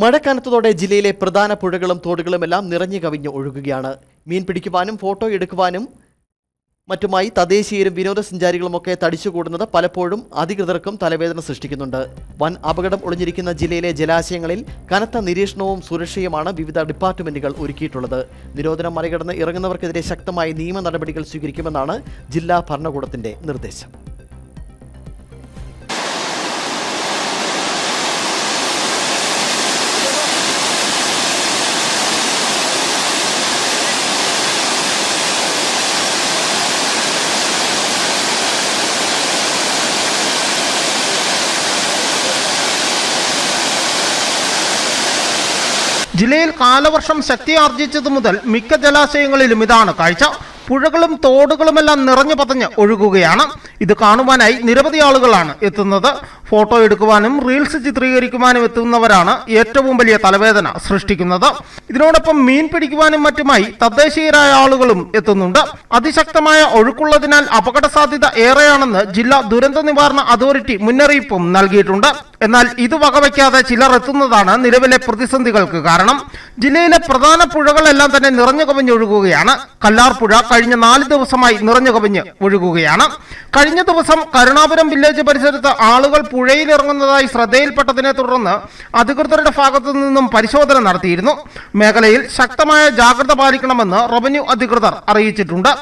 മഴ ജില്ലയിലെ പ്രധാന പുഴകളും തോടുകളുമെല്ലാം നിറഞ്ഞു കവിഞ്ഞ് ഒഴുകുകയാണ്. മീൻ പിടിക്കുവാനും ഫോട്ടോ എടുക്കുവാനും മറ്റുമായി തദ്ദേശീയരും വിനോദസഞ്ചാരികളുമൊക്കെ തടിച്ചുകൂടുന്നത് പലപ്പോഴും അധികൃതർക്കും തലവേദന സൃഷ്ടിക്കുന്നുണ്ട്. വൻ അപകടം ഒളിഞ്ഞിരിക്കുന്ന ജില്ലയിലെ ജലാശയങ്ങളിൽ കനത്ത നിരീക്ഷണവും സുരക്ഷയുമാണ് വിവിധ ഡിപ്പാർട്ട്മെന്റുകൾ ഒരുക്കിയിട്ടുള്ളത്. നിരോധനം മറികടന്ന് ഇറങ്ങുന്നവർക്കെതിരെ ശക്തമായ നിയമ നടപടികൾ സ്വീകരിക്കുമെന്നാണ് ജില്ലാ ഭരണകൂടത്തിന്റെ നിർദ്ദേശം. ജില്ലയിൽ കാലവർഷം ശക്തിയാർജിച്ചതു മുതൽ മിക്ക ജലാശയങ്ങളിലും ഇതാണ് കാഴ്ച. പുഴകളും തോടുകളുമെല്ലാം നിറഞ്ഞു പതഞ്ഞ് ഒഴുകുകയാണ്. ഇത് കാണുവാനായി നിരവധി ആളുകളാണ് എത്തുന്നത്. ഫോട്ടോ എടുക്കുവാനും റീൽസ് ചിത്രീകരിക്കുവാനും എത്തുന്നവരാണ് ഏറ്റവും വലിയ തലവേദന സൃഷ്ടിക്കുന്നത്. ഇതിനോടൊപ്പം മീൻ പിടിക്കുവാനും മറ്റുമായി തദ്ദേശീയരായ ആളുകളും എത്തുന്നുണ്ട്. അതിശക്തമായ ഒഴുക്കുള്ളതിനാൽ അപകട സാധ്യത ഏറെയാണെന്ന് ജില്ലാ ദുരന്ത നിവാരണ അതോറിറ്റി മുന്നറിയിപ്പും നൽകിയിട്ടുണ്ട്. എന്നാൽ ഇത് വകവയ്ക്കാതെ ചിലർ എത്തുന്നതാണ് നിലവിലെ പ്രതിസന്ധികൾക്ക് കാരണം. ജില്ലയിലെ പ്രധാന പുഴകളെല്ലാം തന്നെ നിറഞ്ഞു കവിഞ്ഞൊഴുകുകയാണ് കല്ലാർപ്പുഴ കഴിഞ്ഞ നാല് ദിവസമായി നിറഞ്ഞു കവിഞ്ഞ് ഒഴുകുകയാണ്. കഴിഞ്ഞ ദിവസം കരുണാപുരം വില്ലേജ് പരിസരത്ത് ആളുകൾ പുഴയിൽ ഇറങ്ങുന്നതായി ശ്രദ്ധയിൽപ്പെട്ടതിനെ തുടർന്ന് അധികൃതരുടെ ഭാഗത്തു നിന്നും പരിശോധന നടത്തിയിരുന്നു. മേഖലയിൽ ശക്തമായ ജാഗ്രത പാലിക്കണമെന്ന് റവന്യൂ അധികൃതർ അറിയിച്ചിട്ടുണ്ട്.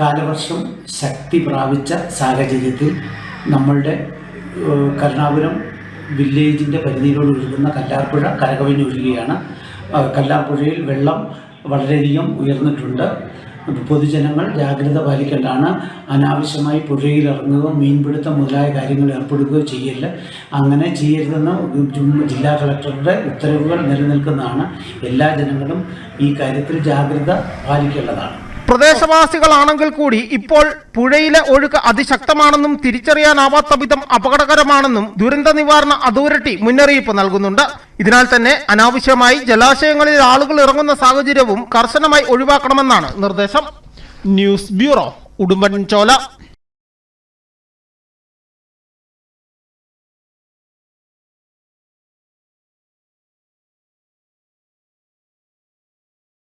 കാലവർഷം ശക്തി പ്രാപിച്ച സാഹചര്യത്തിൽ നമ്മളുടെ കരുണാപുരം വില്ലേജിന്റെ പരിധിയിലൂടെ ഒഴുകുന്ന കല്ലാർപ്പുഴ കരകവിഞ്ഞൊഴുകുകയാണ് കല്ലാർപ്പുഴയിൽ വെള്ളം വളരെയധികം ഉയർന്നിട്ടുണ്ട്. പൊതുജനങ്ങൾ ജാഗ്രത പാലിക്കേണ്ടതാണ്. അനാവശ്യമായി പുഴയിൽ ഇറങ്ങുകയോ മീൻപിടുത്തം മുതലായ കാര്യങ്ങൾ ഏർപ്പെടുകയോ ചെയ്യല്ല. അങ്ങനെ ചെയ്യരുതെന്ന് ജില്ലാ കളക്ടറുടെ ഉത്തരവുകൾ നിലനിൽക്കുന്നതാണ്. എല്ലാ ജനങ്ങളും ഈ കാര്യത്തിൽ ജാഗ്രത പാലിക്കേണ്ടതാണ്. പ്രദേശവാസികളാണെങ്കിൽ കൂടി ഇപ്പോൾ പുഴയിലെ ഒഴുക്ക് അതിശക്തമാണെന്നും തിരിച്ചറിയാനാവാത്ത വിധം അപകടകരമാണെന്നും ദുരന്ത നിവാരണ അതോറിറ്റി മുന്നറിയിപ്പ് നൽകുന്നുണ്ട്. ഇതിനാൽ തന്നെ അനാവശ്യമായി ജലാശയങ്ങളിൽ ആളുകൾ ഇറങ്ങുന്ന സാഹചര്യവും കർശനമായി ഒഴിവാക്കണമെന്നാണ് നിർദ്ദേശം. News bureau Udumbanchola.